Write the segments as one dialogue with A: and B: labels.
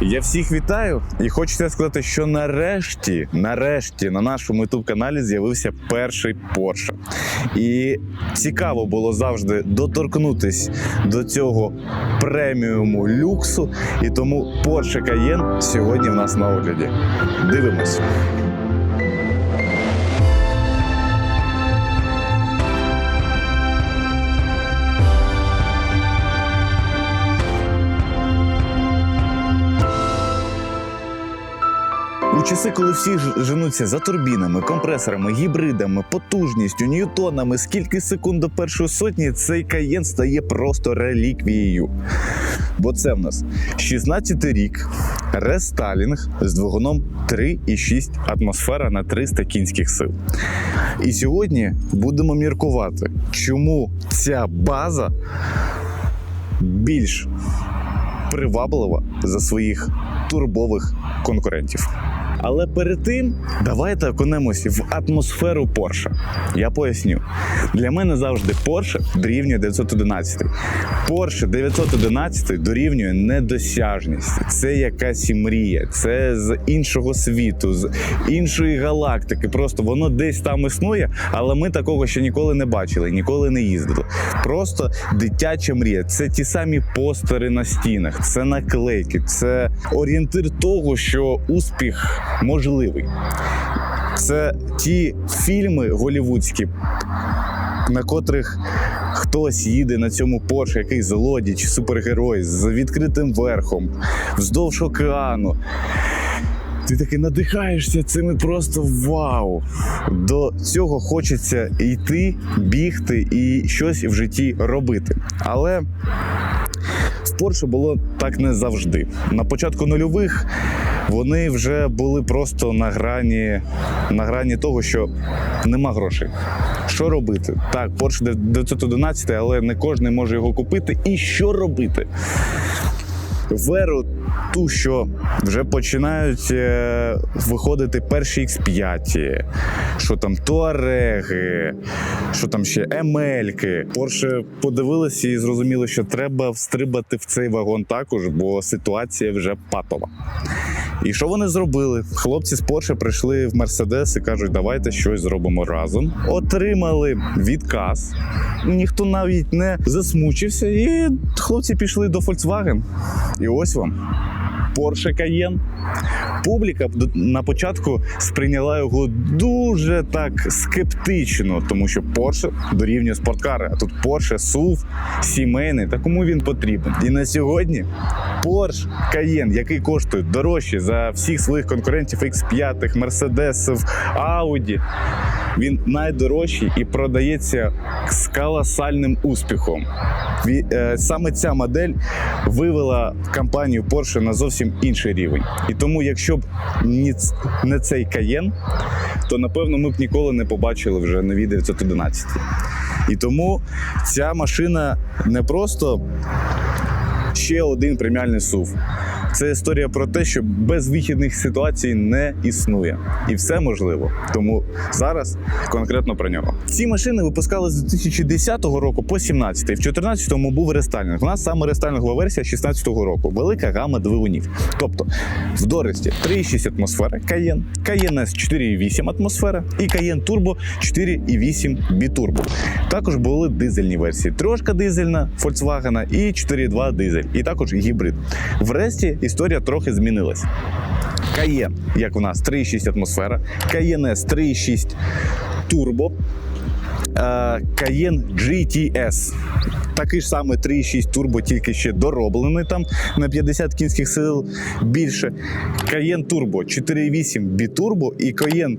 A: Я всіх вітаю і хочеться сказати, що нарешті, нарешті на нашому youtube каналі з'явився перший Porsche. І цікаво було завжди доторкнутись до цього преміуму люксу. І тому Porsche Cayenne сьогодні в нас на огляді. Дивимось. Часи, коли всі женуться за турбінами, компресорами, гібридами, потужністю, ньютонами, скільки секунд до першої сотні, цей каєн стає просто реліквією. Бо це в нас 16-й рік, рестайлінг з двигуном 3,6 атмосфера на 300 кінських сил. І сьогодні будемо міркувати, чому ця база більш приваблива за своїх турбових конкурентів. Але перед тим давайте окунемося в атмосферу Porsche. Я поясню. Для мене завжди Porsche дорівнює 911. Porsche 911 дорівнює недосяжність. Це якась мрія, це з іншого світу, з іншої галактики. Просто воно десь там існує, але ми такого ще ніколи не бачили, ніколи не їздили. Просто дитяча мрія. Це ті самі постери на стінах, це наклейки, це орієнтир того, що успіх можливий. Це ті фільми голівудські, на котрих хтось їде на цьому Порше, який злодій чи супергерой з відкритим верхом, вздовж океану. Ти таки надихаєшся цими просто вау. До цього хочеться йти, бігти і щось в житті робити. Але в Порше було так не завжди. На початку нульових вони вже були просто на грані, на грані того, що нема грошей. Що робити? Так, Porsche 911, але не кожен може його купити. І що робити? Веру ту, що вже починають е, виходити перші X5, що там Туареги, що там ще Емельки. Порше подивилися і зрозуміли, що треба встрибати в цей вагон також, бо ситуація вже патова. І що вони зробили? Хлопці з Порше прийшли в Мерседес і кажуть, давайте щось зробимо разом. Отримали відказ. Ніхто навіть не засмучився, і хлопці пішли до Volkswagen. І ось вам. Porsche Cayenne. Публіка на початку сприйняла його дуже так скептично, тому що Porsche дорівнює спорткари, а тут Porsche SUV сімейний. Та кому він потрібен? І на сьогодні Porsche Cayenne, який коштує дорожче за всіх своїх конкурентів X5, Mercedes, Audi, він найдорожчий і продається з колосальним успіхом. Е, Саме ця модель вивела компанію Porsche на зовсім інший рівень. І тому, якщо б не цей Cayenne, то напевно ми б ніколи не побачили вже нові 911. І тому ця машина не просто ще один преміальний SUV. Це історія про те, що безвихідних ситуацій не існує, і все можливо. Тому зараз конкретно про нього. Ці машини випускали з 2010 року по 17 В 14-му був рестайлінг. У нас саме рестайлінгова версія 16-го року. Велика гама двигунів. Тобто в Доресті 3,6 атмосфера Cayenne, Cayenne S 4,8 атмосфера і Cayenne Turbo 4,8 бітурбо. Також були дизельні версії. Трошка дизельна Volkswagen і 4,2 дизель, і також гібрид. Врешті історія трохи змінилась. Cayenne, як у нас 3,6 атмосфера, S 3,6 турбо, е, Cayenne GTS. Такий ж самий 3,6 турбо, тільки ще дороблений там на 50 кінських сил більше. Cayenne Turbo 4,8 бітурбо і Cayenne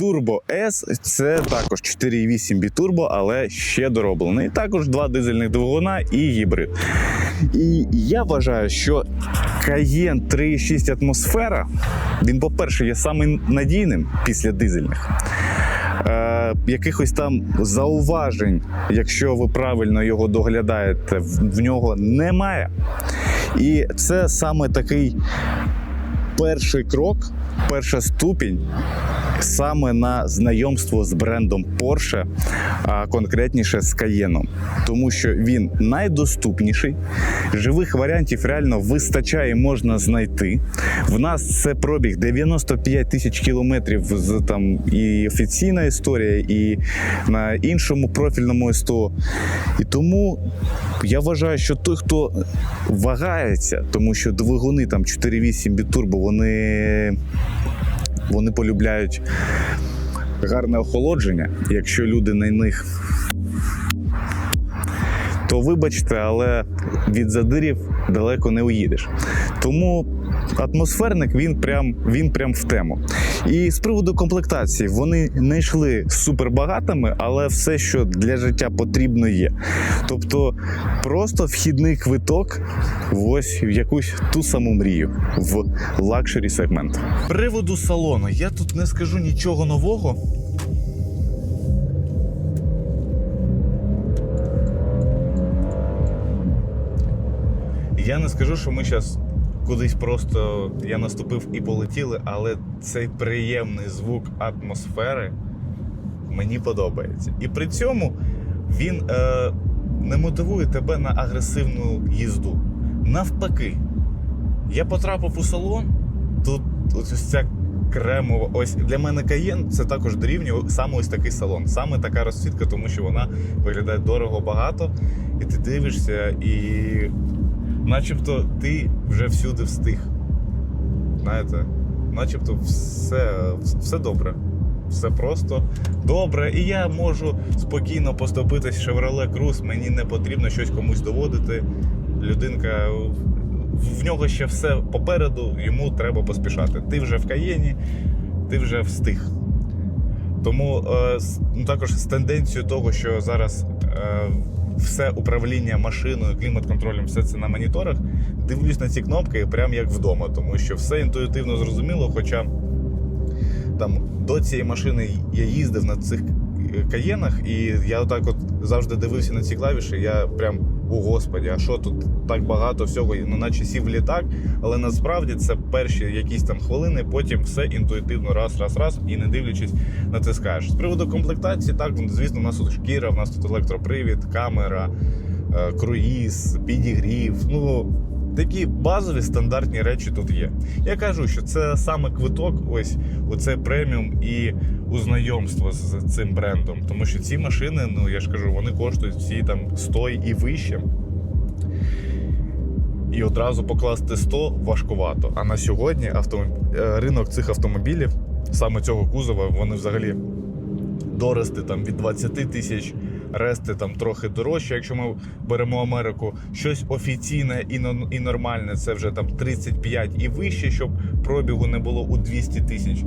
A: Turbo S це також 4,8 бітурбо, але ще дороблений. Також два дизельних двигуна і гібрид. І я вважаю, що Cayenne 3,6 атмосфера, він, по-перше, є самим надійним після дизельних. Е, якихось там зауважень, якщо ви правильно його доглядаєте, в, нього немає. І це саме такий перший крок, перша ступінь саме на знайомство з брендом Porsche, а конкретніше з Cayenne. тому що він найдоступніший. Живих варіантів реально вистачає, можна знайти. В нас це пробіг 95 тисяч кілометрів з там і офіційна історія, і на іншому профільному СТО. І тому я вважаю, що той, хто вагається, тому що двигуни там 4.8 бітурбо, вони, вони полюбляють гарне охолодження. Якщо люди на них то вибачте, але від задирів далеко не уїдеш. Тому атмосферник він прям він прям в тему. І з приводу комплектації вони не йшли супербагатими, але все, що для життя потрібно, є. Тобто просто вхідний квиток ось в якусь ту саму мрію в лакшері сегмент. Приводу салону я тут не скажу нічого нового. Я не скажу, що ми зараз кудись просто я наступив і полетіли, але цей приємний звук атмосфери мені подобається. І при цьому він е, не мотивує тебе на агресивну їзду. Навпаки, я потрапив у салон, тут ось ця кремова. Ось для мене Каєн це також дорівнює саме ось такий салон, саме така розцвітка, тому що вона виглядає дорого багато, і ти дивишся, і начебто ти вже всюди встиг. Знаєте, начебто все, все добре. Все просто добре, і я можу спокійно поступитись Chevrolet Cruze, Мені не потрібно щось комусь доводити. Людинка в нього ще все попереду, йому треба поспішати. Ти вже в каєні, ти вже встиг. Тому е, ну, також з тенденцією того, що зараз е, все управління машиною, клімат-контролем, все це на моніторах, дивлюсь на ці кнопки прям як вдома, тому що все інтуїтивно зрозуміло. Хоча там до цієї машини я їздив на цих каєнах, і я отак от завжди дивився на ці клавіші. Я прям о господі, а що тут так багато всього, ну наче сів літак, але насправді це перші якісь там хвилини, потім все інтуїтивно раз, раз, раз, і не дивлячись, натискаєш. З приводу комплектації, так звісно, у нас тут шкіра, у нас тут електропривід, камера, е, круїз, підігрів. Ну такі базові стандартні речі тут є. Я кажу, що це саме квиток, ось оце преміум і у знайомство з цим брендом. Тому що ці машини, ну я ж кажу, вони коштують всі там 100 і вище. І одразу покласти 100 важкувато. А на сьогодні автомоб... ринок цих автомобілів, саме цього кузова, вони взагалі дорости там від 20 тисяч, рести там трохи дорожче. Якщо ми беремо Америку, щось офіційне і нормальне, це вже там 35 і вище, щоб пробігу не було у 200 тисяч.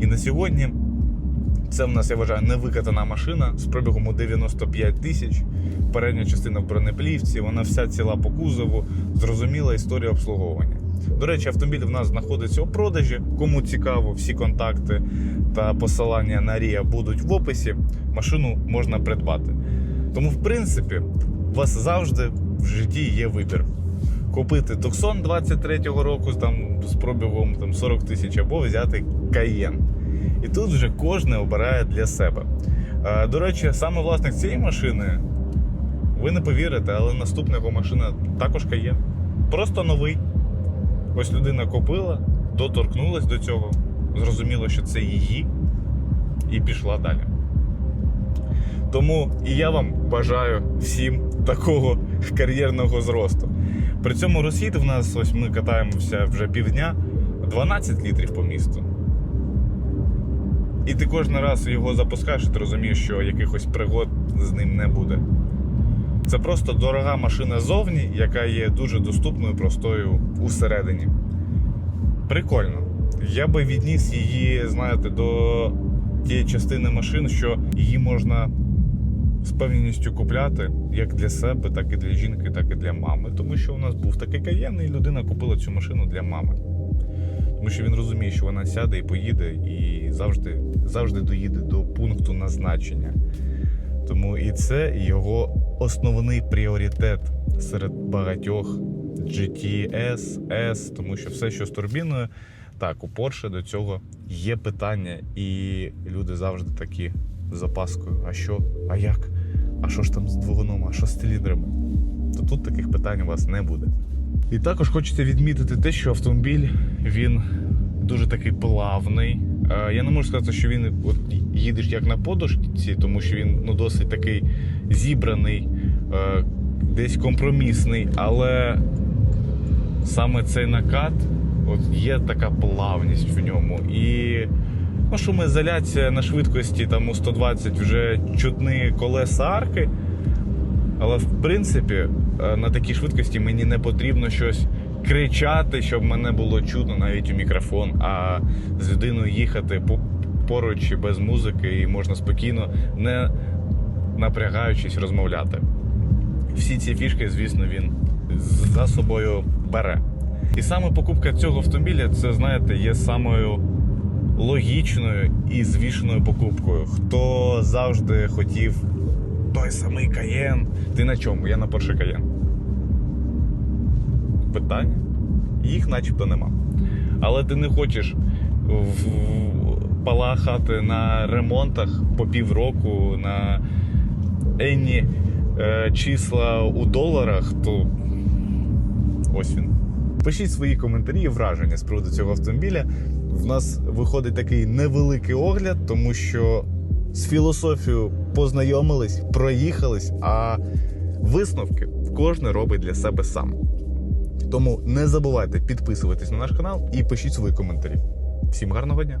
A: І на сьогодні це в нас, я вважаю, невикатана машина з пробігом у 95 тисяч. Передня частина в бронеплівці, вона вся ціла по кузову, зрозуміла історія обслуговування. До речі, автомобіль в нас знаходиться у продажі. Кому цікаво, всі контакти та посилання на Рія будуть в описі. Машину можна придбати. Тому, в принципі, у вас завжди в житті є вибір. Купити Tucson 23-го року там, з пробігом там, 40 тисяч або взяти Cayenne. І тут вже кожен обирає для себе. До речі, саме власник цієї машини, ви не повірите, але наступна його машина також є. Просто новий. Ось людина купила, доторкнулась до цього, зрозуміло, що це її, і пішла далі. Тому і я вам бажаю всім такого кар'єрного зросту. При цьому розхід в нас ось ми катаємося вже півдня 12 літрів по місту. І ти кожен раз його запускаєш, і ти розумієш, що якихось пригод з ним не буде. Це просто дорога машина зовні, яка є дуже доступною, простою усередині. Прикольно. Я би відніс її, знаєте, до тієї частини машин, що її можна з певністю купляти як для себе, так і для жінки, так і для мами. Тому що у нас був такий каєн, і людина купила цю машину для мами. Тому що він розуміє, що вона сяде і поїде, і завжди, завжди доїде до пункту назначення. Тому і це його основний пріоритет серед багатьох GTS, S, тому що все, що з турбіною, Так, у Porsche до цього є питання, і люди завжди такі з запаскою: а що? А як? А що ж там з двигуном? А що з циліндрами? То тут таких питань у вас не буде. І також хочеться відмітити те, що автомобіль він дуже такий плавний. Е, Я не можу сказати, що він от їдеш як на подушці, тому що він ну, досить такий зібраний, е, десь компромісний, але саме цей накат, от є така плавність в ньому. І ну, шумоізоляція на швидкості там у 120 вже чутні колеса арки. Але в принципі е, на такій швидкості мені не потрібно щось кричати, щоб мене було чутно навіть у мікрофон, а з людиною їхати поруч без музики, і можна спокійно, не напрягаючись, розмовляти. Всі ці фішки, звісно, він за собою бере. І саме покупка цього автомобіля, це, знаєте, є самою логічною і звішеною покупкою. Хто завжди хотів той самий Каєн. Ти на чому? Я на Porsche Cayenne. Питання? Їх начебто нема. Але ти не хочеш в- палахати на ремонтах по півроку на енні е, числа у доларах, то ось він. Пишіть свої коментарі і враження з приводу цього автомобіля. В нас виходить такий невеликий огляд, тому що з філософією познайомились, проїхались, а висновки кожен робить для себе сам. Тому не забувайте підписуватись на наш канал і пишіть свої коментарі. Всім гарного дня!